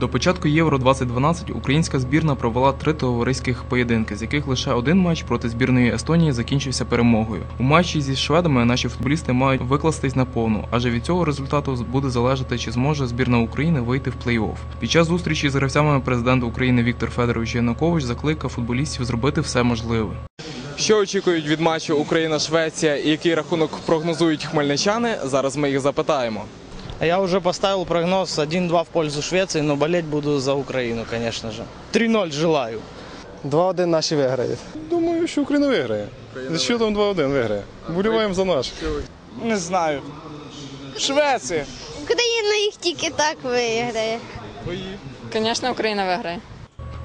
До початку Євро 2012 українська збірна провела три товариських поєдинки, з яких лише один матч проти збірної Естонії закінчився перемогою. У матчі зі шведами наші футболісти мають викластись на повну, адже від цього результату буде залежати, чи зможе збірна України вийти в плей-офф. Під час зустрічі з гравцями президент України Віктор Федорович Янукович закликав футболістів зробити все можливе. Що очікують від матчу Україна-Швеція і який рахунок прогнозують хмельничани? Зараз ми їх запитаємо. А Я уже поставил прогноз 1-2 в пользу Швеции, но болеть буду за Украину, конечно же. 3-0 желаю. 2-1 наші виграють. Думаю, що Україна виграє. За там 2-1 виграє. Боліваємо за наш. Не знаю. Швеція. Україна їх тільки так виграє. Звісно, Україна виграє.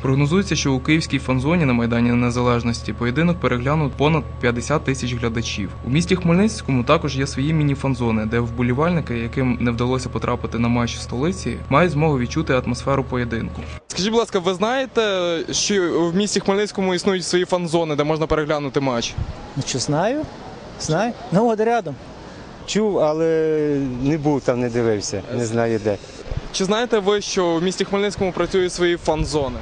Прогнозується, що у київській фан-зоні на Майдані Незалежності поєдинок переглянуть понад 50 тисяч глядачів. У місті Хмельницькому також є свої міні-фан-зони, де вболівальники, яким не вдалося потрапити на матч в столиці, мають змогу відчути атмосферу поєдинку. Скажіть, будь ласка, ви знаєте, що в місті Хмельницькому існують свої фан-зони, де можна переглянути матч? Ну що, знаю? Знаю. Ну от рядом. Чув, але не був там, не дивився, не знаю де. Чи знаєте ви, що в місті Хмельницькому працюють свої фан-зони?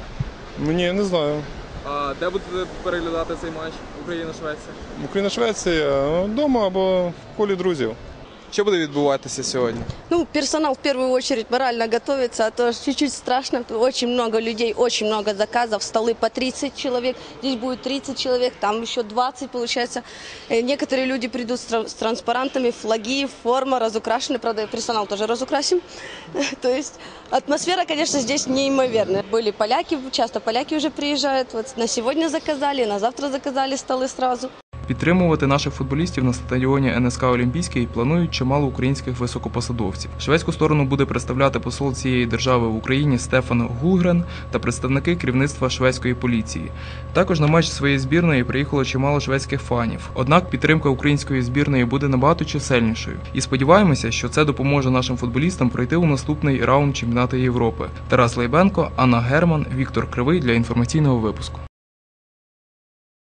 Ні, не знаю. А де будете переглядати цей матч Україна-Швеція? Україна Швеція вдома або в колі друзів. Що буде відбуватися сьогодні? Ну, персонал в первую очередь морально готовится, а то чуть-чуть страшно. Очень много людей, очень много заказов, столы по 30 человек, здесь будет 30 человек, там еще 20 получается. Э, Некоторые люди придут с транспарантами, флаги, форма разукрашены, правда, персонал тоже разукрасим. То есть атмосфера, конечно, здесь неимоверная. Были поляки, часто поляки уже приезжают, вот на сегодня заказали, на завтра заказали столы сразу. Підтримувати наших футболістів на стадіоні НСК Олімпійський планують чимало українських високопосадовців. Шведську сторону буде представляти посол цієї держави в Україні Стефан Гулгрен та представники керівництва шведської поліції. Також на матч своєї збірної приїхало чимало шведських фанів. Однак підтримка української збірної буде набагато чисельнішою. І сподіваємося, що це допоможе нашим футболістам пройти у наступний раунд чемпіонату Європи. Тарас Лейбенко, Анна Герман, Віктор Кривий для інформаційного випуску.